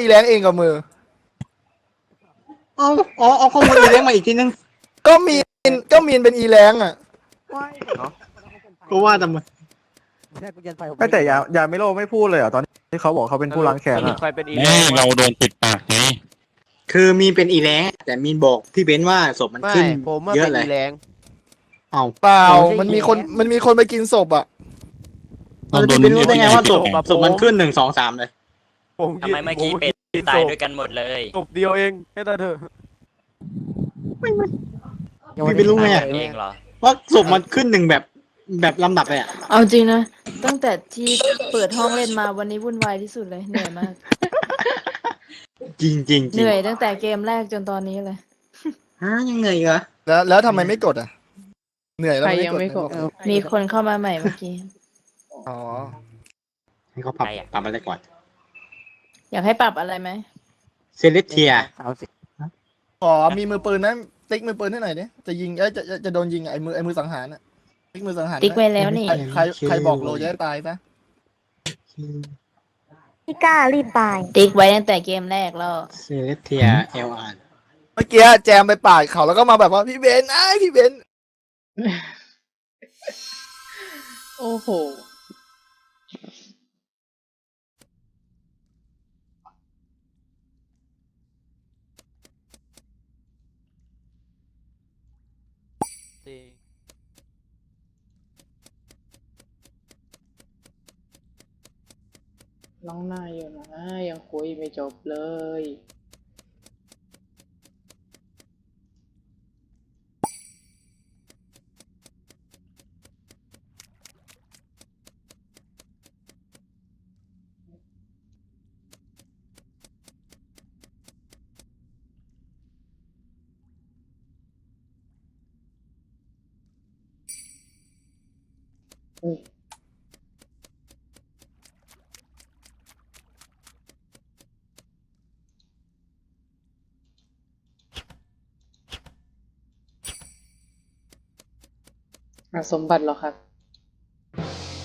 อีแรงเองกับมือ เอาเอาเอาข้อมูลอีเลี้ยงมาอีกทีนึงก็มีนก็มีนเป็นอีแรงอะ ก็ว่าทำไมไม่แต่ยายาไม่โลไม่พูดเลยเหรอตอนที่เขาบอกเขาเป็นผู้ล้างแค้นสรุปอะใครเป็นอีแม่เราโดนปิดปากไงคือมีเป็นอีแล้งแต่มีนบอกพี่เบนซ์ว่าศพมันไม่ขึ้นผมว่าเยเป็อะนเลอียแรงเอา เปล่าไม่ใช่มันมีคนอีแรงมันมีคนไปกินศพอะเราจะไปรู้ได้ไงว่าศพศพมันขึ้นหนึ่งสองสามเลย ผมทำไมเมื่อกี้เป็นผมตายด้วยกันหมดเลยศพเดียวเองแค่ตาเถอะพี่ไม่รู้ไงอะเองเหรอว่าศพมันขึ้นหนึ่งแบบแบบลำดับเลยอะเอาจริงนะ ตั้งแต่ที่เปิดห้องเล่นมาวันนี้วุ่นวายที่สุดเลยเหนื่อยมาก จริงจริงจเหริงนื่อยตั้งแต่เกมแรกจนตอนนี้เลย ฮะยังเหนื่อยอีกเหรอแล้วแล้วทำไมไม่กดอะ เหนื่อยแล้วใครไม่ยังกดไม่กดนะบอกมีคนเข้ามาใหม่เมื่อกี้ อ๋อให้เขาปรับใครอะปรับอะไรก่อน อยากให้ปรับอะไรไหมเซเลสเทียขอมีมือปืนนะติ๊กมือปืนให้หน่อยดิจะยิงเอ้ยจะจะจะโดนยิงอะไอ้มือไอ้มือสังหารอะติ๊กมือสังหารติ๊กไว้แล้วนี่ ใครใครใครบอกโลจะได้ตายปะพี่กล้ารีบตาย ติ๊กไว้ตั้งแต่เกมแรกแล้ว เซเลสเทียเอลอาร์เมื่อกี้แจมไปปาดเขาแล้วก็มาแบบว่าพี่เบนไอ้ยพี่เบน โอ้โห น้องนายอยู่นะยังคุยไม่จบเลยอะ สมบัติเหรอครับ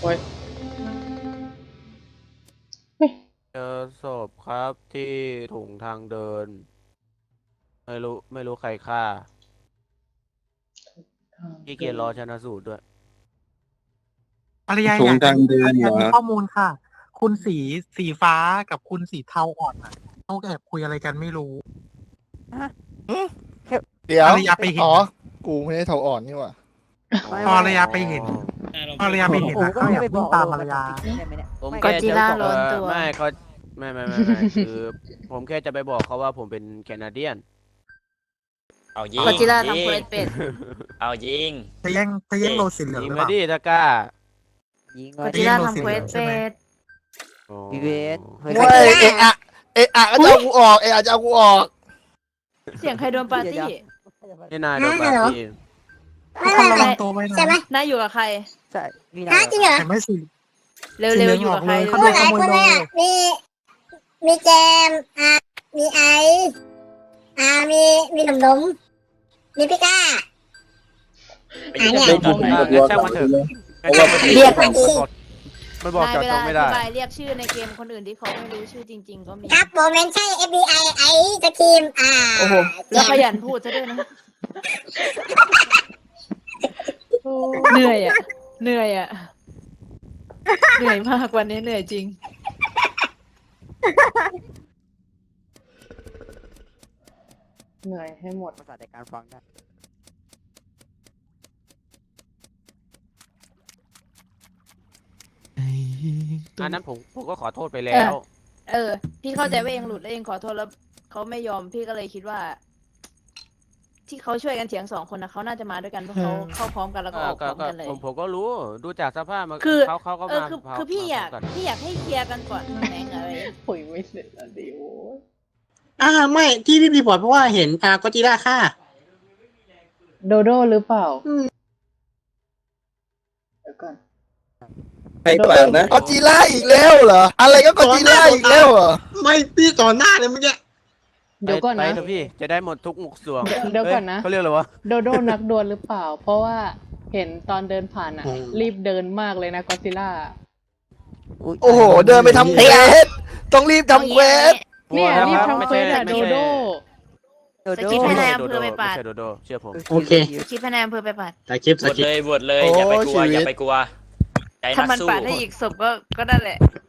โอ้ยเจอศพครับที่ถุงทางเดิน ไม่รู้ไม่รู้ใครฆ่าขี้เกียจรอชนะสูตรด้วย ภรรยาถุองยากทางเดินเหรอมีข้อมูลค่ะ คุณสีสีฟ้ากับคุณสีเทาอ่อนอะเขาแอบคุยอะไรกันไม่รู้ เดี๋ยวภรรยาไปเห็น อ๋อ กูไม่ได้เทาอ่อนนี่หว่า พอภรรยาไปเห็นภรรยาไปเห็นนะเขาอยากวิ่งตามภรรยา ผมก็แค่จิจะล่าบอกร้อนว่าตัวไม่เขาไม่ไม่ไม่ไม่คือ ผมแค่จะไปบอกเขาว่าผมเป็นแคนาเดียน เอายิงก็จิล่ายิทำงเควสเป็ดเอายิงจะแย่งจะแย่งโลสีเหลืองยิหงรือเปมาล่า ดิตะกร้าก็จิล่าทำเควสเป็ดโอ้พี่เวสเว้ยเอะอะเอะอะก็จะเอากูออกเอะอะจะเอากูออก เสียงใครโดนปาร์ตี้ นี่นายโดนปาร์ตี้ ทุกคนระวังตัวไว้นะใช่ไหมนายอยู่กับใครใช่พี่ฮะจริงเหรอแต่ไม่สิเร็วๆอยู่กับใครขโอ้โมหลายคนเลยอะมีมีแจมอ่ามีไอซ์อ่ามีมีหนุ่มหนุ่มมีพี่ก้าไปยิงอะกันเนี่ยต่อไปงั้นช่างมันเถอะงั้นช่างมันเถอะเรียกมันบอกมันบอกนายเจาะเวจลางอไม่ธิได้บายเรียกชื่อในเกมคนอื่นที่เขาไม่รู้ชื่อจริง ๆ ก็มีครับโมเมนต์ใช่ FBI ไอซ์สกรีมอ่าโอ้โหแล้วขยันพูดซะด้วยนะ เหนื่อยอะ เหนื่อยอะ เหนื่อยมากวันนี้เหนื่อยจริง เหนื่อยให้หมด ภาษาในการฟังได้อันนั้นผมผมก็ขอโทษไปแล้ว เออ พี่เข้าใจว่าเองหลุดแล้วเองขอโทษแล้วเขาไม่ยอมพี่ก็เลยคิดว่า ที่เขาช่วยกันเถียงสองคนนะเขาน่าจะมาด้วยกันเพราะเขาเข้าพร้อมกันแล้วก็ออกพก็ร้อมก็กันเลย ผมผมก็รู้ดูจากสภาพมันคือเขาเขาก็เออมาคือเผาคือพี่อยากเผกันพี่อยากให้เคลียร์กันก่อนแหงอะไรคุยไม่เสร็จแล้วดิโอ้ยอ่าไม่ที่พี่รีพอร์ตเพราะว่าเห็นอ่าก็จิล่าฆ่าโดโดหรือเปล่าอืมเดี๋ยวก่อนใครปากนะก็จีล่าอีกแล้วเหรอ อะไรก็ก็จีล่าอีกแล้วเหรอ ไม่พี่ต่อหน้าเลยเมื่อกี้ เดี๋ยวก่อนไปนะไปเถอะพี่จะได้หมดทุกหมกสวงเดี๋ยวเดี๋ยวก่อนนะเฮ้เขาเรียกอะไรวะ โดโดนักดวลหรือเปล่า เพราะว่าเห็นตอนเดินผ่านอะรีบเดินมากเลยนะกอซิล่า โอ้โห เดินไปทำเควสต้องรีบทำเควสเนี่ยรีบโหวตทำเควสอะไม่โดใช่ โดสกิปให้ไม่นายใช่อำเภอไปปาดไม่ใช่โดโดเชื่อผม โอเคสกิปให้นายอำเภอไปปาดสคริปต์บสวชคริป เลต์ยบวชเลยอย่าไปกลัวอย่าไปกลัว ใจถ้านักมันสู้ ปาดได้อีกศพก็ก็นั่นแหละแ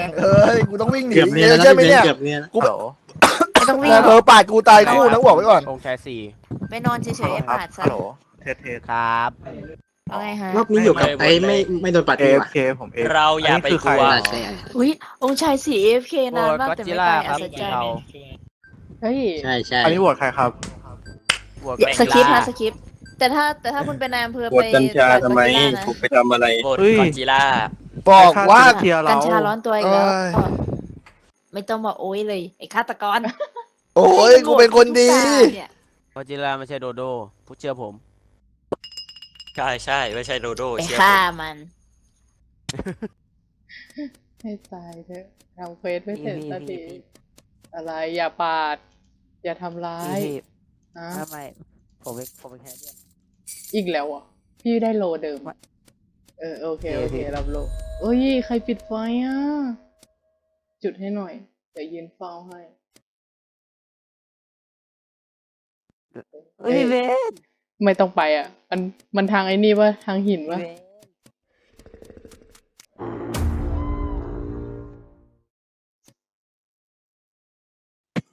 ม่งเอ้ยกูต้องวิ่งหนีเกือบเนียนเยแล้วใช่ไหมพี่เนี่ยเกือบเนียนกูฮัลโหลไม่ต้องวิ่งนายหรเผลออกปาดกูตายคู่นะบอกไว้ก่อน องค์แชร์สี่ไปนอนเฉยๆปาดซะเทสเทสครับ เอาไงฮะรอบนี้อยู่กับไอ้ไม่ไม่โดนปัดเอดีกฟว่าเคผมเอฟ เราอย่าไปกลัว ใช่อุ้ยองค์ชายสี AFK โหวนานตมากก็อดแต่จิไม่ล่าตายครัอับศสีจรรเทาย์เฮ้ยใช่ใช่อันนี้โหวตใครครับโหวตอย่าแม่งสกิปล่าฮะสกิปแต่ถ้าแต่ถ้าคุณเป็นนายอำเภอปวไปดกัญชาปาดทำไมก็ด้นะ ผมไปทำอะไร โหวตเฮ้ย กอจิล่า บอกว่า เทียร์เรากัญชาร้อนตัวอีกแล้วเอ้ยก็ไม่ต้องบอกโอ้ยเลย ไอ้ฆาตกรโอ้ยกูเป็นคนดี เนี่ยกอจิล่าไม่ใช่โดโดผู้เชื่อผม ใช่ใช่ไม่ใช่โดโดไปเชื่อฆ่าผมมัน ให้ตายเถอะทำเควสไม่เสร็จสักทีอะไรอย่าปาด อย่าทำร้ายนะทำไมผมเป็นผมเป็นแค่เดียวอีกแล้วอะพี่ได้โลเดิม เออโอเคโอเครับโลเอ้ยใครปิดไฟอะ จุดให้หน่อยเดี๋ยวยืนเฝ้าให้เฮ้ยเวนไม่ต้องไปอะ มันมันทางไอ้นี่วะทางหินวะ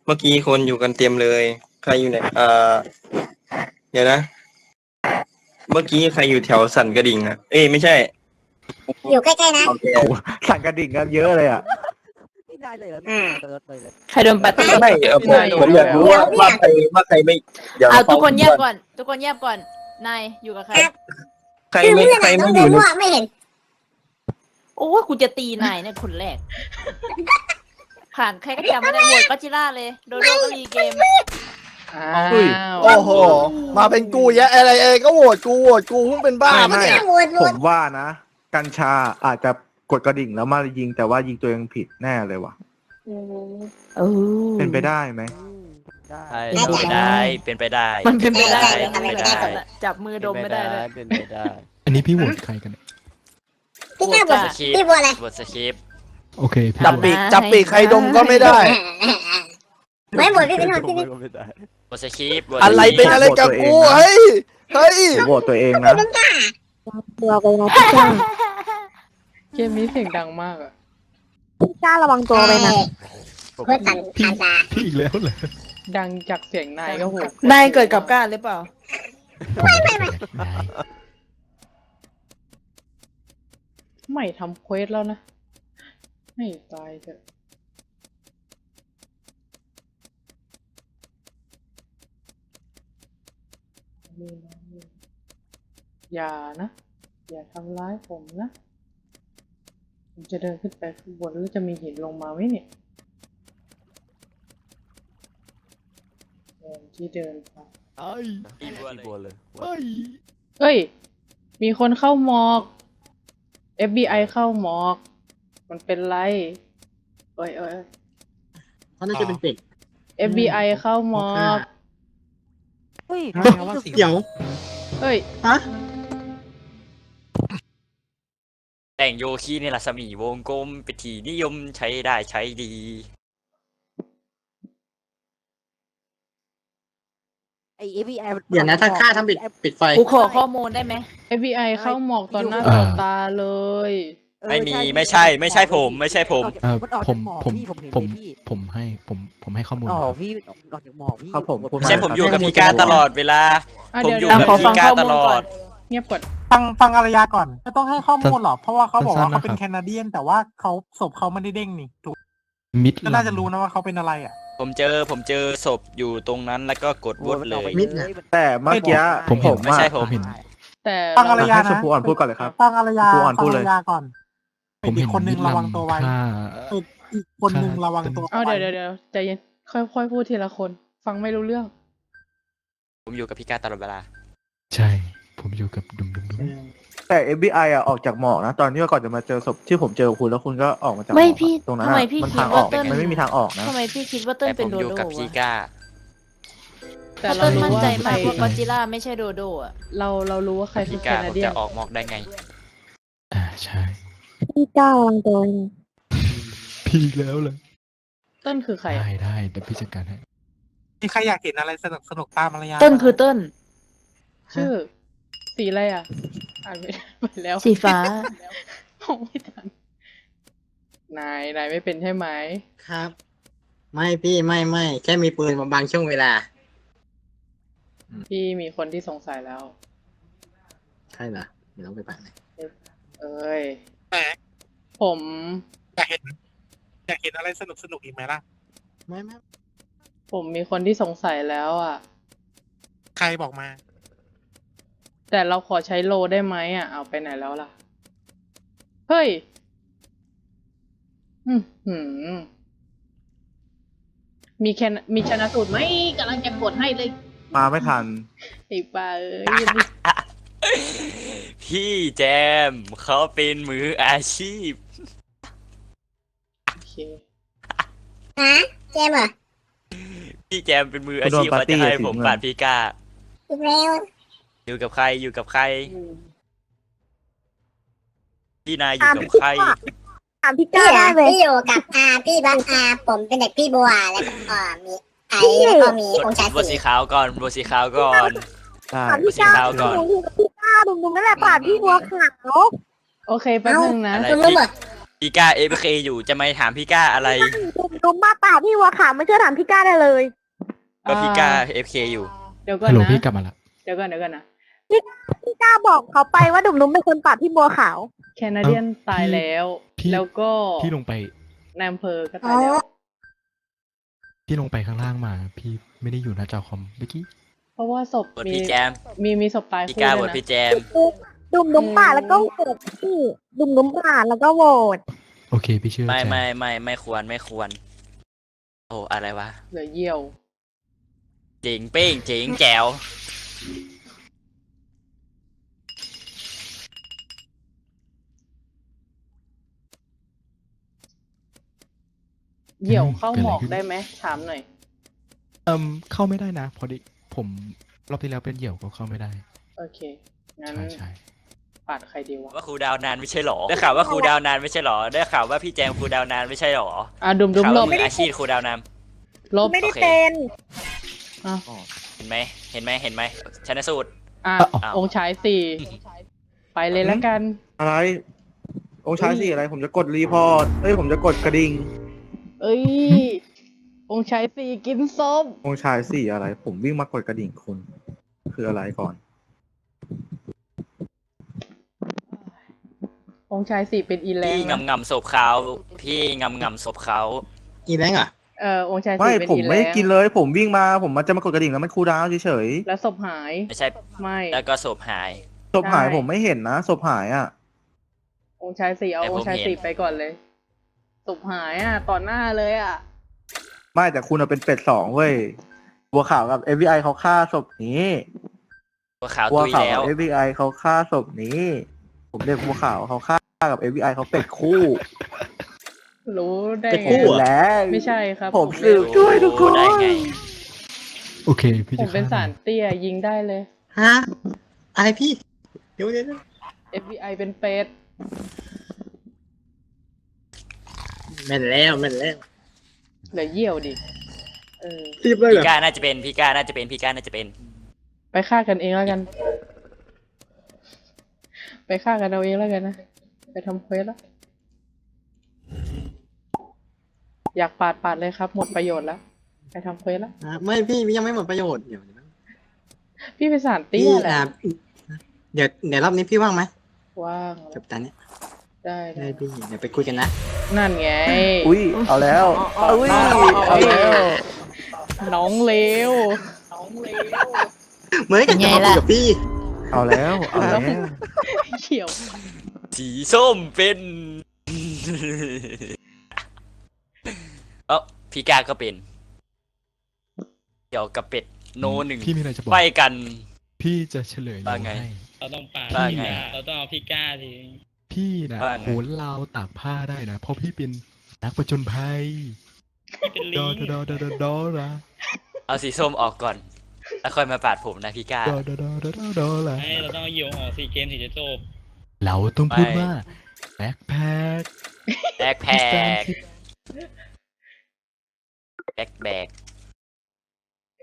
เมื่อกี้คนอยู่กันเต็มเลย ใครอยู่ไหนเอ่อเดี๋ยวนะ เมื่อกี้ใครอยู่แถวสันกระดิ่งอะเอ้ยไม่ใช่อยู่ใกล้ๆนะ โอเคสั่งกระดิ่งกันเยอะเลยอะไม่ได้เลยเหรอเติร์ดเลยเลยใครโดนปาร์ตี้ไม่เออผมผมอยากรู้ว่าว่าใครว่าใครไม่เดี๋ยวเอาทุกคนเงียบก่อน ทุกคนเงียบก่อน นายอยู่กับใคร ใครคือไม่เพื่อนใครอะต้ไม่องอเดิยู่นในมั่วไม่เห็นโอ้กูจะตีนายเนี่ยคนแรก ผ่านใครก็จำไม่ได้โหวตก็จิล่าเลย โดโดก็รีเกม อ้าเฮ้ย วโอ้โห มาเป็นกูแยะอะไรเอ้ยก็โหวตกูโหวตกูเพิ่งเป็นบ้าไม่ปะไม่เนี่ยโหวตโหผวตมว่านะ กัญชาอาจจะกดกระดิ่งแล้วมายิงแต่ว่ายิงตัวเองผิดแน่เลยว่ะ เออ เป็นไปได้ไหมได้ใช่ได้เป็นไปได้ เป็นไปได้ มันเป็นไปได้เป็นไปได้ จับมือดมไม่ได้เลย เป็นไปได้ อันนี้พี่โหวตใครกันเนี่ยพี่ก้าบวชสคริปพี่ต์บวชอะไรบทสคริปต์โอเคพี่จับปีกจับปีกใครดมก็ไม่ได้ ไม่บวชพี่เป็นหนวดพี่เป็น ไม่ได้บทสคริปต์บทอะไรเป็นอะไรกับกูเฮ้ยเฮ้ยผมโหวตตัวเองนะ ตัวไปนะพี่ก้าเกมนี้เสียงดังมากอะพี่ก้าระวังตัวไปนะเพื่อสันคาตาพี่อีกแล้วเหรอดังจากเสียงนายก็โหนายเกิดกับก้านหรือเปล่านายไม่ทำเควสแล้วนะให้ตายเถอะ นี่นะนี่อย่านะ อย่าทำร้ายผมนะ ผมจะเดินขึ้นไปข้างบนแล้วจะมีหินลงมาไหมเนี่ยเดินที่เดินไปไอ้อีบัวเลยบัวเลยไอ้เอ้ย มีคนเข้าหมอก FBI เข้าหมอก มันเป็นไรเอ้ยเอ้ยเอ้ยเขาน่าจะเป็นเป็ด FBI เข้าหมอก เฮ้ยเดี๋ยวเอ้ยฮะแต่งโยคีในรัศมีวงกลมเป็นที่นิยมใช้ได้ใช้ดี ไอเอพีไอเดี๋ยวนะถ้าฆ่าทำปิดปิดไฟ กูขอข้อมูลได้ไหม FBI เข้าหมอกต่อหน้าต่อตาเลย ไม่มีไม่ใช่ไม่ใช่ผมไม่ใช่ผม เออมันออกผจากมหมอกผมพี่ผมเห็นผมเลยพี่ผมให้ผมผมให้ข้อมูล อ๋อครับพี่ออกจากหมอกพี่ครับผมไม่ใช่ผมอยู่กับพี่ก้าตลอดเวลาอะผมเดี๋ยวอยู่เดี๋ยวกับขอฟังพี่ก้าข้อมูลตลอก่อดนเงียบก่อนฟังฟังอารยาก่อนไม่ต้องให้ข้อมูลหรอกเพราะว่าเขาบอกว่าสั้เขานๆเป็นนะครับ แคนาเดียน แต่ว่าเขาศพเขาไม่ได้เด้งนี่ถูกมิดก็น่าจะรู้นะว่าเขาเป็นอะไรอะ ผมเจอผมเจอศพอยู่ตรงนั้นแล้วก็กดวดเลย มิดน่ะแต่เมื่อกี้ผมเห็นไม่ใช่ผมเห็น แต่ฟังอารยาเนะชมพูอ่อนพูดก่อนเลยครับ ฟังอารยาชมพูอ่อนฟัพูงดอาเลยรยาก่อน ผมเห็อีนกคนนึมิงดระวังตัวไว้ฆ่า อีกอีกคนนึงระวังตัวเอาไว้เดี๋ยวเดี๋ยวเดี๋ยวใจเย็นค่อยๆพูดทีละคน ฟังไม่รู้เรื่อง ผมอยู่กับพี่ก้าตลอดเวลา ใช่ ผมอยู่กับดุมดุมดุมแต่ FBI อะออกจากหมอกนะ ตอนที่ว่าก่อนจะมาเจอศพที่ผมเจอคุณแล้วคุณก็ออกมาจากหมไม่อกอะพี่ตรงนั้นทำไมอะพี่มันคิดทางอว่าอกเติ้ล มันไม่มีทางออกนะ ทำไมพี่คิดว่าเติ้ลแต่ผเป็นมโดอยู่โดกับวะพี่ก้า แต่เพราะเราเติ้ลรู้มั่นว่าใจใครมากว่ากอจิล่าไม่ใช่โดโดอะ เราเรารู้ว่าใครคือพี่แคก้านาผมเดียน จะออกหมอกได้ไง อ่าใช่ พี่ก้าระวังตัวพี่อีกแล้วเลยเต้นคือใครได้ได้เดี๋ยวพี่จัดการให้ มีใครอยากเห็นอะไรสนุกสนุกตามมารยาทเติ้ลคือเติ้ลชื่อ สีอะไรอะ อ่านไม่ได้ไปแล้วสีฟ้า มองไม่ทันนายนายไม่เป็นใช่ไหมครับ ไม่พี่ไม่ไม่แค่มีปืนมาบางช่วงเวลา พี่มีคนที่สงสัยแล้ว ใช่เหรอเดี๋ยวต้องไปปากไหนเอ้ย แหมผมอยากเห็นอยากเห็นอะไรสนุกสนุกอีกไหมล่ะ ไม่ไม่ผมมีคนที่สงสัยแล้วอะ ใครบอกมา แต่เราขอใช้โลได้ไหมอะ เอาไปไหนแล้วล่ะ เฮ้ย อืมหืมมีแค่มีชนะสูตรไหมกำลังจะกดให้เลย มาไม่ทัน ไอ้ป้าเอ้ย พี่แจมเขาเป็นมืออาชีพ โอเคฮะเจมส์เหรอพี่แจมเป็นมืออาชีพเขาจะให้ผมปาดพี่ก้า อีกแล้วอยู่กับใครอยู่กับใครพี่นายอยู่กับใคร ถามพี่ก้าได้เลยพี่อยู่กับอาพี่บังอาผมเป็นเด็กพี่บัวแล้วก็อ่ามีไอแล้วก็มีองค์ชายบัวสีสีขาวก่อนบัวสีขาวก่อนใช่บัวสีขาวก่อนพี่ก้า ดุมดุมนั่นแหละป่าพี่บัวขาวโอเคแป๊บนึงนะ อะไรดุมดุมพี่เหรอพี่ก้าเอฟเคอยู่จะไม่ถามพี่ก้าอะไรดุมดุมมาป่าพี่บัวขาวไม่เชื่อถามพี่ก้าได้เลย ก็พี่ก้าเอฟเคอยู่ เดี๋ยวก่อนฮัลโหลนะ พี่กลับมาละเดี๋ยวก่อนเดี๋ยวก่อนนะ พี่ก้าบอกเขาไปว่าดุมดุมเป็นคนป่าพี่บัวขาวแคนาเดียนตายแล้ว พี่ แล้วก็พี่ลงไปนายอำเภอก็ตายแล้ว พี่ลงไปข้างล่างมา พี่ไม่ได้อยู่หน้าจอคอมเมื่อกี้ เพราะว่าศพบทมีพี่แจมมีมีศพตายพี่คู่ก้าด้บวยทนะพี่แจม ดุมดุมป่าแล้วก็โหวตพี่ดุมดุมป่าแล้วก็โหวตโอเค พี่เชื่อไม่ใจไม่ไม่ไม่ควรไม่ควร โอ้อะไรวะเหลือเยี่ยวเจ๋งเป้งเจ๋งแจ๋วเยี่ยวเข้าหมอกได้ไหมถามหน่อย เอิมเข้าไม่ได้นะ พอดี ผมรอบที่แล้วเป็นเหยี่ยวก็เข้าไม่ได้ โอเค งั้นใช่ใช่ปาดใครดีวะ ว่าครูดาวนานไม่ใช่หรอ ได้ข่าวว่าครูดาวนานไม่ใช่หรอ ได้ข่าวว่าพี่แจมครูดาวนานไม่ใช่หรออะดุมดุมข่าวหลว่าบมืออาชีพครูดาวนาน ลบ ไม่ได้โอเค เป็นอะเห็นไหมเห็นไหมเห็นไหมชนะสูตร อะอ้าว องค์ชายสี่ ไปเลยแล้วกัน อะไร องค์ชายสี่อะไร ผมจะกดรีพอร์ต เอ้ย ผมจะกดกระดิ่ง เอ้ย องค์ชายสี่กินส้ม องค์ชายสี่อะไร ผมวิ่งมากดกระดิ่งคุณ คืออะไรก่อน องค์ชายสี่เป็นอีแลพี่งนะงำงำศพเขาพี่งำงำศพเขาอีแรงอะ เออองค์ชายไม่สี่เป็นผมอีแลไม่งกินเลย ผมวิ่งมาผมมันจะมากดกระดิ่งแล้วมันคูลดาวน์เฉยแล้วศพหายไม่ใช่ ไม่ แล้วก็ศพหาย ๆศพหายได้ผมไม่เห็นนะศพหายอะ องค์ชายสี่เอาแต่อผมงค์ชายเห็น สี่ไปก่อนเลยศพหายอะต่อหน้าเลยอะ ไม่แต่คุณเอาเป็นเป็ดสองเว้ยบัวขาวกับ FBI เขาฆ่าศพนี้ตัวขาวบัวตุยขาวแล้กัวบ FBI เขาฆ่าศพนี้ ผมเรียกบัวขาวเขาฆ่ากับ FBI เขาเป็ดคู่รู้ได้เป็ดไงคู่แล้ว ไม่ใช่ครับผมเรีสืยบช่วยทุกคน ได้ไง โอเค พี่ผจะมเป็นฆ่สารเตี้ยยิงได้เลย ฮะอะไรพี่ เดี๋ยวเดี๋ยวเดี๋ยว FBI เป็นเป็ดแม่นแล้วแม่นแล้ว เหลือเยี่ยวดิ เออ รีบเลยเหรพี่อก้าน่าจะเป็นพี่ก้าน่าจะเป็นพี่ก้าน่าจะเป็น ไปฆ่ากันเองแล้วกัน ไปฆ่ากันเอาเองแล้วกันนะ ไปทำเควสแล้ว อยากปาดปาดเลยครับ หมดประโยชน์แล้ว ไปทำเควสแล้ว อะไม่พี่ยังไม่หมดประโยชน์เดี๋ยวพี่เป็นสารพี่เตี้ยแหละอะเดี๋ยวเดี๋ยวรอบนี้พี่ว่างไหมว่างจบตาเนี้ย ได้ได้ได้พี่เดี๋ยวไปคุยกันนะ นั่นไง อุ้ยเอาแล้วอุ้ยเอาแล้วน้องเลวเหมือนกันจะมาคุยกับพี่เอาแล้วเอาแล้วเขียวสีส้มเป็น เออพี่ก้าก็เป็น เกี่ยวกับเป็ดโนหนึ่งพี่มีอะไรจะบอก ไปกัน พี่จะเฉลยว่าไงให้เราต้องปาดว่าไง เราต้องเอาพี่ก้าที พี่นะว่าไง โหนลาวตากผ้าได้นะ เพราะพี่เป็นนักประจนภัยเป็นลิดองดอดอดอดอละเอาสีส้มออกก่อน แล้วค่อยมาปาดผมนะพี่ก้า ดอดอดอดอดอดอละให้เราต้องเอาเหยี่ยวออกสี่เกมถึงจะจบเราต้องพูดไม่ว่าแบ็คแพ็คแบกแพกแบกแบก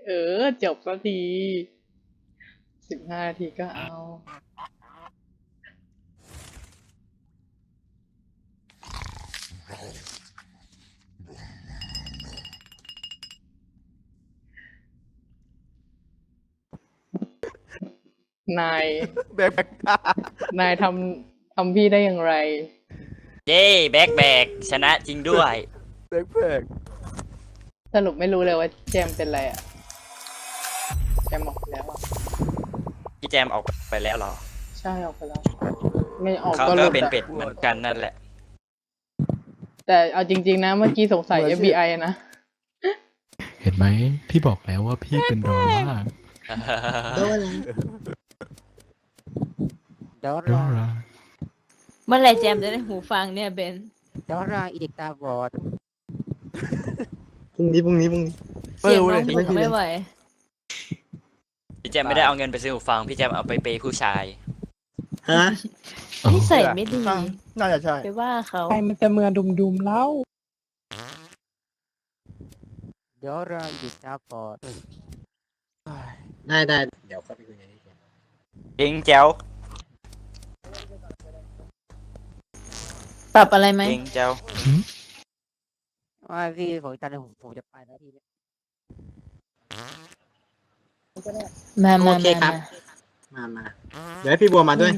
เออ จบสักทีสิบห้านาทีก็เอา นาย แบกแบกนายทำทำพี่ได้อย่างไร เย้แบกแบกชนะจริงด้วย แบกแบกสรุปไม่รู้เลยว่าแจมเป็นอะไรอะ แจมออกไปแล้วอะพี่แจมออกไปแล้วเหรอ ใช่ออกไปแล้ว ไม่ออกเขาก็หก็ลุดเป็นอะเป็ดเหมือนกันนั่นแหละ แต่เอาจริง ๆ นะ เมื่อกี้สงสัย FBI นะ เห็นไหมพี่บอกแล้วว่าพี่เป็นรอล่าโดนแล้วรอล่าเมื่อไหร่แจมจะได้หูฟังเนี่ยเบนโดนแล้วอีเด็กตาบอดพรุ่งนี้พรุ่งนี้พรุ่งนี้ เสียงน้องหูก็ไม่ไหว พี่แจมไม่ได้เอาเงินไปซื้อหูฟัง พี่แจมเอาไปเปย์ผู้ชาย ฮะนิสัยไม่ดีน่าจะใช่ ไปว่าเขาใครมันจะเมือดุมดุมๆแล้วเดี๋ยวรออีเด็กตาบอดได้ได้เดี๋ยวก็ไปคุยกันที่เองแจ๋วปรับอะไรไหมเองแจ๋วว่าพี่ผมตอนนี้ผมผมจะไปแล้วทีนี้มามาโอเคมาครับ มา มามาเดี๋ยวให้พี่บัวมาด้วย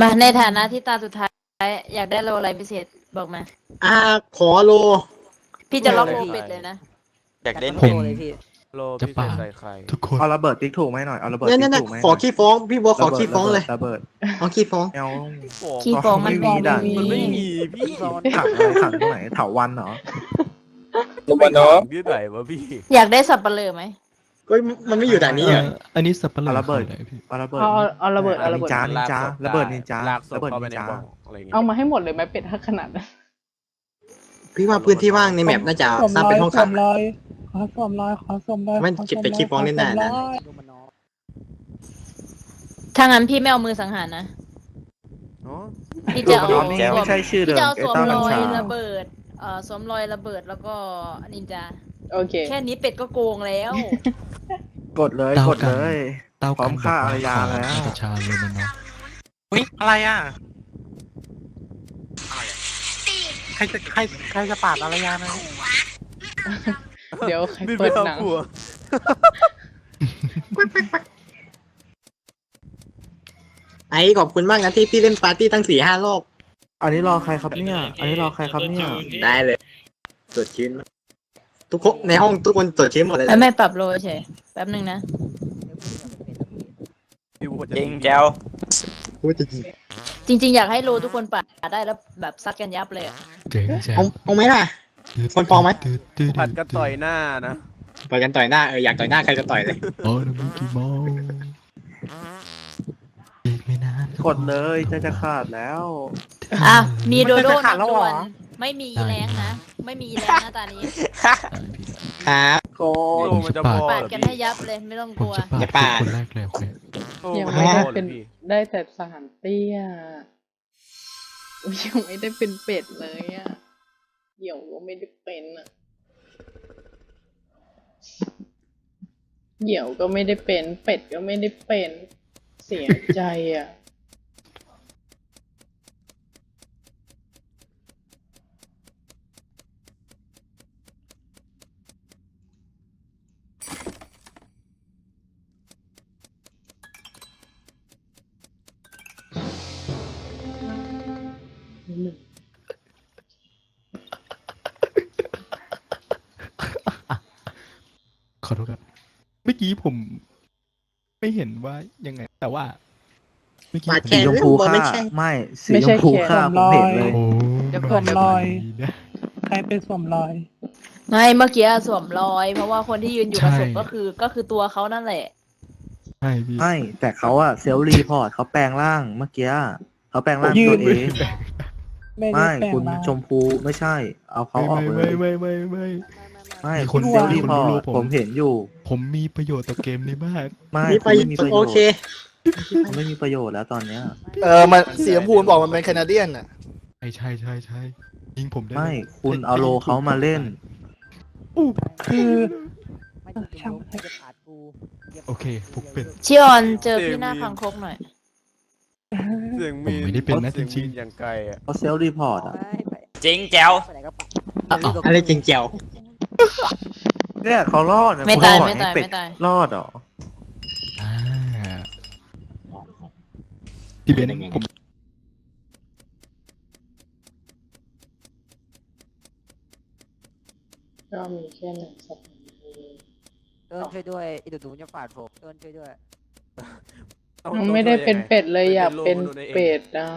มาในฐานะที่ตาสุดท้าย อยากได้โลอะไรพิเศษบอกมา อ่า ขอโล พี่จะล็อกโลเป็ดเลยนะ อยากเล่นผมโลจะพิเศป่าษใส่ไข่ทุกคน เอาระเบิดติ๊กถูกไหมหน่อยเอาระเบิดเนี่ยติ๊เนี่ยกถูกไหมขอขี้ฟ้อง พี่บัวขอขี้ฟ้องเลย ระเบิดเอาขี้ฟ้อง เอาขี้ฟ้องมันไม่มีด่านมันไม่มีพี่ถังอะไรถังตรงไหนเถาวันเหรอวันเนาะ ที่ไหนวะพี่ อยากได้สับปะเลอไหม ก็มันไม่อยู่ด่านนี้เอ่อะออันนี้สับปะเลอเอาระเบิด คืออะไรพี่เอาระเบิดเอาเอาเอาระเบิดเอาระเบิดนินจานินจาระเบิดนินจาลากศพระเบิดเข้าไปนินในจา บ่องอะไรอย่างเงี้ย เอามาให้หมดเลยไหมเป็ดถ้าขนาดนั้น พี่ว่าพื้นที่ว่างในแมปน่าจะสร้างเป็นห้องขัง ลอยขอสวมลอยขอสวมลอยมันเก็บไปขี้ฟ้องเล่นได้นะถ้างั้นพี่ไม่เอามือสังหารนะอ๋อพี่จะเอาตัวมันนี่ไม่ใช่ชื่อเดิพี่มจะเอาเอสวมต้ารกัญอยชาระเบิดเอ่อสวมรอยระเบิดแล้วก็นินจา โอเค แค่นี้เป็ดก็โกงแล้ว กดเลยเต้ากดกัเลนยเต้าพร้กัอนมบฆ่าอกอารยาว่าแล้วขอประชาเลยมันเนาะอุ้ยอะไรอะใครจะใครใครจะปาดอารยานะเดี๋ยวใครพี่เปิไม่ดเอาหนังผัวไอ้ขอบคุณมากนะที่พี่เล่นปาร์ตี้ตั้งสี่ห้ารอบอันนี้รอใครครับเนี่ย อันนี้รอใครครับเนี่ย ได้เลย สดชื่นมาก ทุกคนในห้องทุกคนสดชื่นหมดเลยไม่ไม่ปรับโลเฉยแป๊บหนึ่งนะพี่ว่าจะเองแจ๋วพูดจริงจริง ๆ อยากให้โลทุกคนปาดได้แล้วแบบซัดกันยับเลยอะเจ๋งแจ๋เอาเอาไหมล่ะ คนฟ้องไหมตืดตืดผัดกันต่อยหน้านะต่อยกันต่อยหน้าเอออยากต่อยหน้าใครก็ต่อยเลยโอ้น้ำมันกี่โมงอีกไม่นานกดเลยจะจะขาดแล้ว อะมีโดโดมันจะขาดนัแล้กวดเหรวอลไม่มีอีแรงนะ ไม่มีอีแรงนะตานี้ครับโกโลมันจะบอปาดดกันให้ยับเลยไม่ต้องผกมลัว จะปาดอย่าปาดคนแรกเลยโอเคโอ้ยังมันไม่จะได้บอดเป็นพี่ได้แต่สถานเตี้ยอุ๊ยยังไม่ได้เป็นเป็ดเลยอะเหี่ยวก็ไม่ได้เป็นอะเหี่ยวก็ไม่ได้เป็น เป็ดก็ไม่ได้เป็น เสียใจอะ ขอโทษครับเมื่อกี้ผม ไม่เห็นว่ายังไง แต่ว่าเมื่อกี้ปาดผมแข สีนชมพูบอกฆ่าไม่ใช่ไม่สีไม่ชใช่มพูแขนฆ่าผมเห็นเลย โอ้เดี๋ยวปก่อนระเดี๋ยวก่มาอนณนี้นะใครเป็นสวมรอย ไม่เมื่อกี้สวมรอย เพราะว่าคนที่ยืนอยู่กับศพใช่ก็คือก็คือตัวเขานั่นแหละ ใช่พี่ไม่แต่เขาอะเซลล์รีพอร์ตเขาแปลงร่างเมื่อกี้เขาแปลงร่างตัวเอง ไม่ได้ไม่แปลงคุณร่างชมพูไม่ใช่ เอาเขาออกเลไม่ยไม่ไม่ไม่ ไม่ไม่มีคุณคนเซลล์รู้รีพอร์รู้ตผม ผมเห็นอยู่ ผมมีประโยชน์ต่อเกมนี้มาก ไม่มีคุไปณไม่มีประโยโอชน์เค คุณไม่มีประโยชน์แล้วตอนเนี้ย เออมันสีชมพูมันบอกมันเป็นแคนาเดียนอะ ใช่ใช่ใช่ใช่ยิงผมได้ไม่เลยคุณเอาโลเขามาเล่น คือไม่จริงๆเขาจะปาดกูโอเคผมเป็น ชิออนเจอพี่หน้าคังคกหน่อย เสียงผมมีนไม่ได้เป็นนะเสียงจริมีงนอย่างไกลอะเขาเซลล์รีพอร์ตอะจริงแจ๋วไปไหนก็ปาดอะไรจริงเจียวเนี่ยเขารอดนะไม่ตายคุณไม่ตายให้เป็ดไม่ตาย รอดเหรออ่าพี่เบนซ์ผมก็มีแค่หนึ่งสถานีเดินช่วยด้วยไอ้ดูๆจะปาดผมเดินช่วยด้วย อายังตัวไม่ได้ช่วยเป็นยังไงเป็ดเลยอยากเป็นโลมนุษย์องเป็ดอะ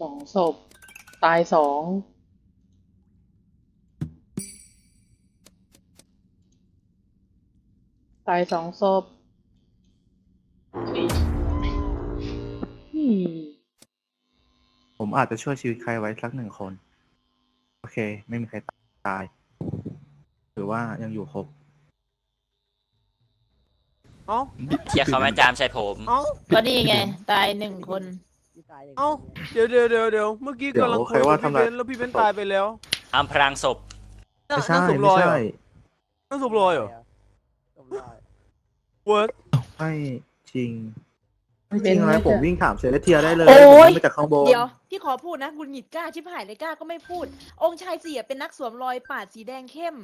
สองศพ ตายสองตายสองศพสี่ ผมอาจจะช่วยชีวิตใครไว้สักหนึ่งคน โอเค ไม่มีใครตาย หรือว่ายังอยู่ครบ เอ้าเทียเขามาจามใส่ผม เอ้า ก็นี่ไง ตายหนึ่งคนที่ตายอย่างเอ้า เดี๋ยวเดี๋ยวเดี๋ยวเดี๋ยวเมื่อกี้เดี๋ยวกำลังใคคุรยว่ากับพี่ทำลาย เบนซ์แล้วพี่เบนซ์ตายไปแล้วอำพรางศพน่ะไม่ใช่ นั่นศพลไม่อยเหรใช่อนั่นศพลอยเหรอจบเลยเวิร์ดไม่จริง ไม่จริงอะไรผมวิ่งถามเซเลเทียได้เลยโอ้ผมย วิ่งมาจากข้างบนเดี๋ยวพี่ขอพูดนะกุนหงิดกล้าชิบหายเลยกล้าก็ไม่พูด องค์ชายเสียเป็นนักสวมรอยปาดสีแดงเข้ม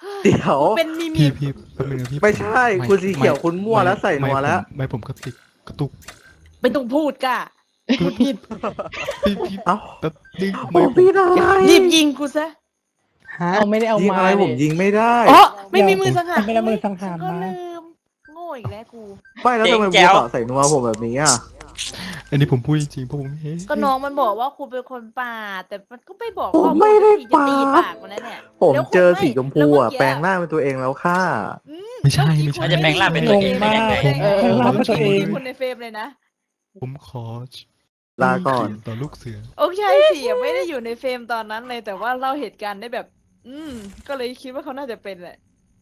เฮ้ยเดี๋ยว เป็นมีมีพี่พี่แป๊บนึงนะพี่ไม่ใช่คุณสีเขียวคุณมั่วแล้วใส่นัวแล้ว ไม่ผมกระติกกระตุกไม่ต้องพูดกล้าพูดผิดพี่พี่เอ้าแป๊บนึงโอ้พี่นายรีบยิงกูซะเอาไม่ได้เอายิงมาอะไรผมดิ ยิงไม่ได้ อ๋อไม่มีมือสังหารไม่ได้มือสังหารก็มา ลืมโง่ อีกแล้วกู ไม่แล้วทำไมเจ๋บัววขาวใส่นัวผมแบบนี้อะอันนี้ผมพูดจริงๆเพราะผมเฮ้ก็น้องมันบอกว่าครูเป็นคนป่าดแต่มันก็ไม่บอกผมว่าไม่ได้จะตีปาด ปากมันแล้วเนี่ย ผมแล้วคุณเจอไม่สีชมพูแล้วอะเมื่กี้ แปลงร่างเป็นตัวเองแล้วค่ะอืมไม่ใช่เมื่อกี้ไม่ใช่มันจะแปลงร่างเป็นตัวเองได้ยังไง เออแปลงร่างเป็นตัวเอง คนในเฟรมเลยนะ ผมขอลาก่อน ต่อลูกเสือ โอ้ใช่สิยังไม่ได้อยู่ในเฟรมตอนนั้นเลย แต่ว่าเล่าเหตุการณ์ได้แบบ อืม ก็เลยคิดว่าเขาน่าจะเป็นแหละ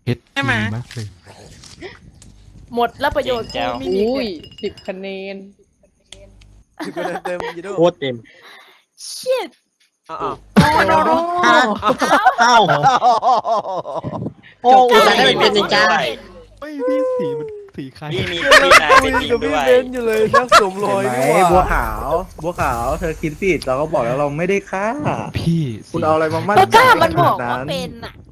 เฮ็ดดีมากเลย หมดแล้วประโยชน์จริงแจ๋กูวมีมีอุ้ยสิบคะแนนคือเป็นเต็มยีโดโคตรเต็มชิดอ้าวเอ้าโอ้อุตส่าห์ได้เป็นนินจาไม่พี่สีมันสีคล้ายพี่มีคุพี่นายยเป็นจริงกับด้พี่วยเบนซ์อยู่เลยนักสวมรอยเห็นนี่ไหมหบัวว่าขาวบัวขาวเธอคิดผิดเราก็บอกแล้วเราไม่ได้ฆ่าพี่คุณเอาอะไรมามั่นก็ใจกล้าขมันบนาอดกว่านั้นเป็นอะพี่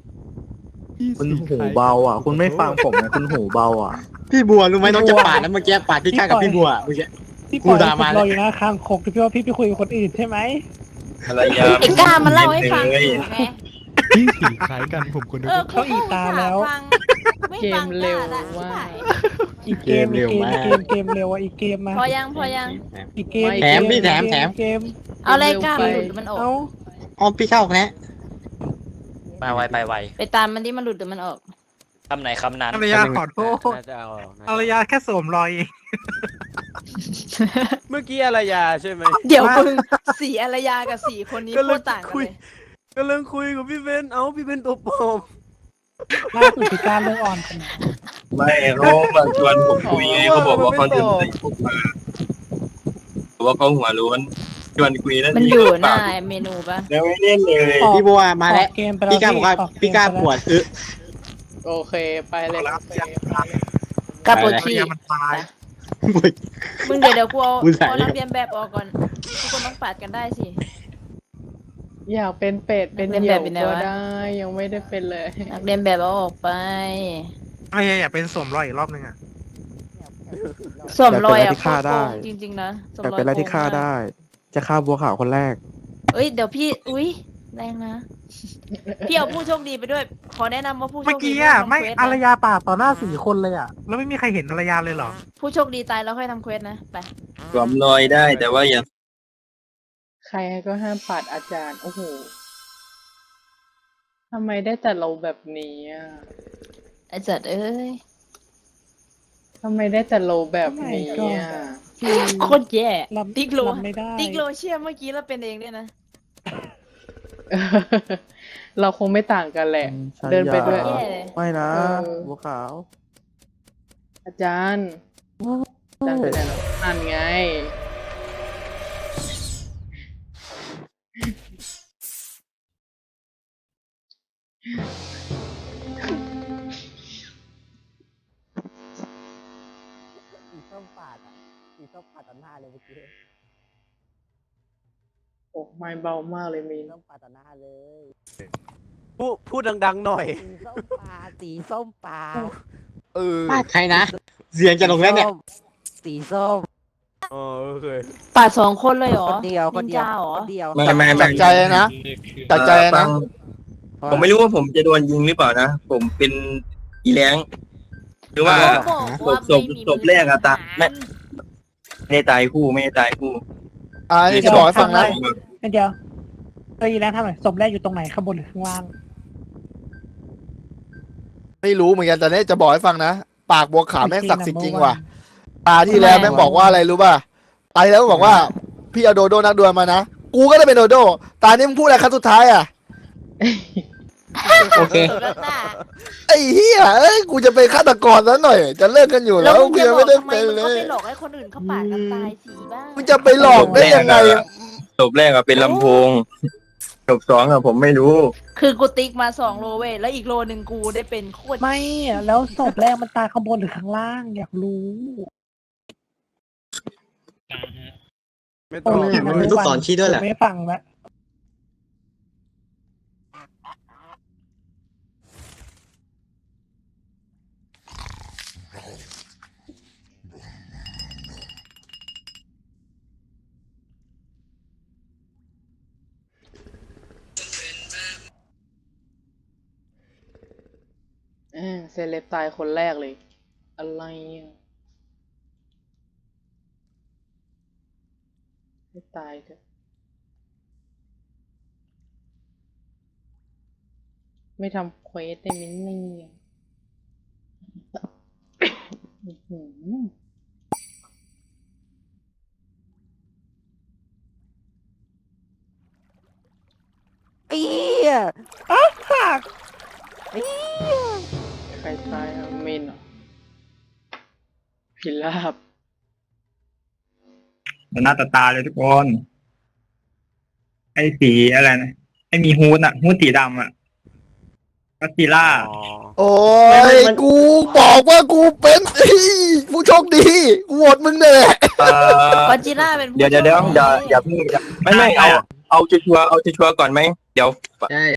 คุณสีหูคล้ยเบาอะ คุณไม่ฟังผมนะคุณหูเบาอะ พี่บัวรู้ไหมน้องจะปาดแล้วเมื่อกี้ปาดพี่ก้ากับพี่บัวเมื่อกี้ พี่กูปล่อยด่ามาผมรออยู่นะคางคกที่พี่ว่าพี่ไปคุยกับคนอื่นใช่ไหมภรรยาไอ้กล้ามันเล่าให้ฟังอยู่ไงพี่สีคล้ายกันผมคนนึกเออว่าเขาอีตาแล้วไม่เกฟัมงเร็วกล้าละว่าอีกเกมอีกเกมอีกเกมเกมเร็วอะอีกเกมมาพอยังพอยัง อีกเกมไม่อีกแถเกมพี่แถมแถม เกมเอาอะไรกล้าเร็มันวหไปลุดหรือมันออกเอาอ๋อพี่เข้าแพ้ มาไวไปไวไปตามมันที่มันหลุดหรือมันออก คำไหนคำนั้นภรรยาขอโทษน่าจะเอาออกนะภรรยาแค่สวมรอยเองเมื่อกี้อารยาใช่ไหม เดี๋ยวมึงสีอารยากับสีคนนี้ก็โคเลยตรต่างกันคุย เลยกำลังคุยกับพี่เบนซ์เอ้าพี่เบนซ์ตัวปลอมล่าสุดคือการเลิกอ่อนกันไม่เขามาชวนผมคุยไงเขาบอกว่าเขาจะใส่ผมมาบอกว่าเขาหัวล้วน ชวนคุยแล้วมันอยู่หน้าเมนูปะแล้วไม่เล่นเลยออกพี่บัวมาแล้วออกเกมไปแล้วพี่ก้าบอกว่าออกเมพี่ก้าไปปแล้วดอึโอเคไปเลยกระโปดภรรขี้ยามันตายมึงเดี๋ยวเดี๋ยวกูเอาอุตส่าห์เอานักเรียนแบบออกก่อนทุกคนต้องปาดกันได้สิ อยากเป็นเป็ดเป็นเป็นเหแบยี่ยบวเป็นไงก็วะ ได้ ยังไม่ได้เป็นเลย นักเรียนแบบเอาออกไปภรรยาอยากเป็นสวมรอยอีกรอบนึงอะสวมรอยแต่อะเป็นอะไรที่ฆ่าได้โกงจริงๆนะสวมแต่รอยเป็นอะไรที่ฆ่าโกงมกได้ จะฆ่าบัวขาวคนแรก เอ้ยเดี๋ยวพี่อุ้ยแรงนะ พี่เอาผู้โชคดีไปด้วย ขอแนะนำว่าผู้โชเมื่อคดีกี้อะทำไม่เควสอารนะยาป่าดต่อหน้าสี่คนเลยอะ แล้วไม่มีใครเห็นอารยาเลยเหรอ ผู้โชคดีตายแล้วค่อยทำเควสนะไปสวมรอยได้แต่ว่าอย่าใครก็ห้ามปาดอาจารย์ โอ้โหทำไมได้แต่เราแบบนี้อะไอ้จัดเอ้ย ทำไมได้แต่เราแบบนี้อะ โคตรแย่ลำติ๊กโลลำไม่ได้ ติ๊กโลเชื่อเมื่อกี้แล้วเป็นเองด้วยนะ เราคงไม่ต่างกันแหละชัยเดินไปด้วยยาแย่เลยไม่นะเออ บัวขาวอาจารย์อาจารย์ไปไหนแล้วนั่นไง สีส้มปาดต่อหน้าเลยเมื่อกี้โอ้ไม่เบามากเลยมีนส้มปาดต่อหน้าเลยพูดพูดดังๆหน่อย สีส้มปาดสีส้มปาดเออปาดใครนะ เสียงจะลงแล้วเนี่ย สีส้มอ๋อโอเคปาดสองคนเลยเหรอคนเดียวคนเดียวนินจาเหรอคนเดียวไม่ไม่ไม่จากใจนะจากใจนะผมไม่รู้ว่าผมจะโดนยิงหรือเปล่านะ ผมเป็นอีแรงหรือว่า เขาบอกว่าศพไม่มีศพแรกอะตามือไม่ ไม่ได้ตายคู่ไม่ได้ตายคู่อ่านี่จะบอกให้ฟังนะเดี๋ยวเอ้ยแล้วทำไมศพแรกอยู่ตรงไหนข้างบนหรือข้างล่างไม่ไม่รู้เหมือนกันแต่เนี่ยจะบอกให้ฟังนะ ปากบัวขาวแม่งศักดิ์สิทธิ์จริงว่ะเมื่อวานตาที่แล้วแม่งบอกว่าอะไรรู้ป่ะตาที่แล้วบอกว่า พี่เอาโดโดนักดวลมานะ กูก็ได้เป็นโดโด ตานี้มึงพูดอะไรครั้งสุดท้ายอะ โอเคจบแล้วจ้าไอ้เหี้ยเอ้ยกูจะเป็นฆาตกรซะหน่อย จะเลิกกันอยู่แล้แล้ววมึงกูจะยังบอไม่กได้ทำไมเป็นมึงเลก็ยไปหลอกให้คนอื่นเขาปาดกันตายสีบ้างมึงจะไปหลอกได้ยังไงศพแรกอะเป็นลำโพงศพสองอะผมไม่รู้ คือกูติ๊กมาสองโลเว้ยแล้วอีกโลหนึ่งกูได้เป็นโคตรไม่อะแล้วศพแรกมันตายข้างบนหรือข้างล่าง อยากรู้กลางฮะไม่ต้อง มันมีลูกศรชี้ด้วยแหละ ไม่ฟังละ เซเลบตายคนแรกเลย อะไรอะไม่ตายเถอะไม่ทำเควสได้มิ้นเนี่ยอื้อหือเอี้ย ใครตายอะมินเหรอพิราบต่อหน้าต่อตาเลยทุกคน ไอ้สีอะไรนะ ไอ้มีฮูดอะฮูดสีดำอะก็ซีล่าอ๋อโอ้ยกูบอกว่ากูเป็น ผู้โชคดีกูโหวตมึงเนี่ยแหละเอ่อกอจิล่าเป็นผู้เดี๋ยวเดี๋ยวเดี๋ยวโชคอย่าอย่าเพิ่งอย่าไม่ไม่เอาเอาชัวร์ๆเอาชัวร์ๆก่อนไหมเดี๋ยว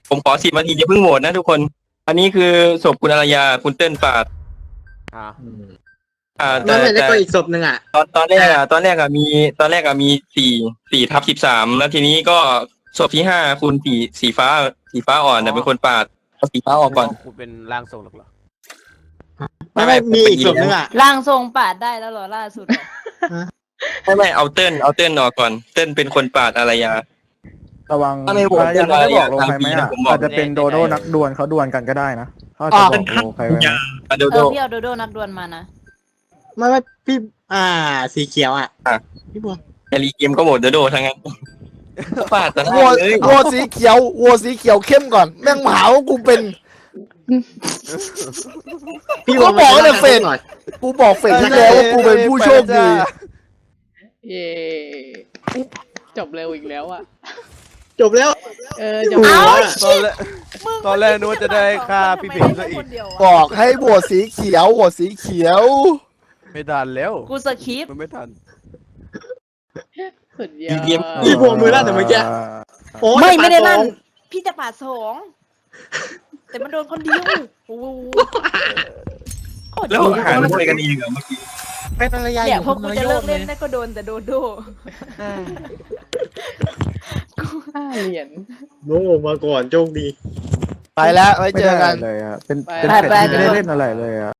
ผมขอสิบนาทีอย่าเพิ่งโหวตนะทุกคน อันนี้คือศพคุณอารยาคุณเติ้ลปาดอะอ่าแต่แต่อีกศพหนึ่งอะ ตอนตอนแรกอะตอนแรกอะมีตอนแรกอะมีสี่สี่ทับสิบสามแล้วทีนี้ก็ศพที่ห้าคุณสีสีฟ้าสีฟ้าอ่อนนะเป็นคนปาดเอาสีฟ้าออกก่อน กูเป็นร่างทรงหรอกเหรอไม่ไม่มีอีกศพนึงอะร่างทรงปาดได้แล้วเหรอล่าสุดอะไม่ไม่เอาเติ้ลเอาเติ้ลออกก่อน เติ้ลเป็นคนปาดอารยา ระวังถ้าไม่โหวตยังไม่ได้บอกลงทางใครไหมปีนะอะผมบอก อาจจะเป็นโดโดนักดวลเขาดวลกันก็ได้นะเขาอาจจะบอกโลใครไว้นะอะโดเอโดอพี่เอาโดโดนักดวลมานะ ไม่ไม่พี่อ่า สีเขียวอะพี่บัวแอรีเกมก็โหวตโดโดทั้งนั้นปาดแต่หโหน้าวตเลยโหวตสีเขียวโหวตสีเขียวเข้มก่อน แม่งหาว่ากูเป็น พี่ก็บอกเลยเฟดกูบอกเฟดที่แล้วว่ากูเป็นผู้โชคดี เย่จบเร็วอีกแล้วอะ จบแล้ว เออจบเอ้าแล้วอะตอนแรกตอนแรกนึกว่าจะได้ฆ่าพี่ผิงซะอีก บอกให้โหวตสีเขียวโหวตสีเขียว ไม่ทันแล้ว กูสคริปต์มันไม่ทันสุดยอีอดเกมพี่บัวมือลั่นแต่เมื่อกี้ โอ้ยไม่ไม่ได้ปาลั่นสองพี่จะปาดสองแต่มันโดนคนเดียวโอ้โหโคตรแล้วเจ๋งหารช่วยกันเองเหรอเมื่อกี้ เป็นอะไรยาเนี่ยอยู่พอกูจะเลิกเลเล่ยนได้ก็โดนแต่โดโดห้าเหรียญโง่มาก่อนโชคดี ไปแล้วไว้ไม่เจได้ออะกันไรเลยอะเป็นไปเป็นไปเฟดไปที่ไม่ได้เล่นอะไรเลยอะ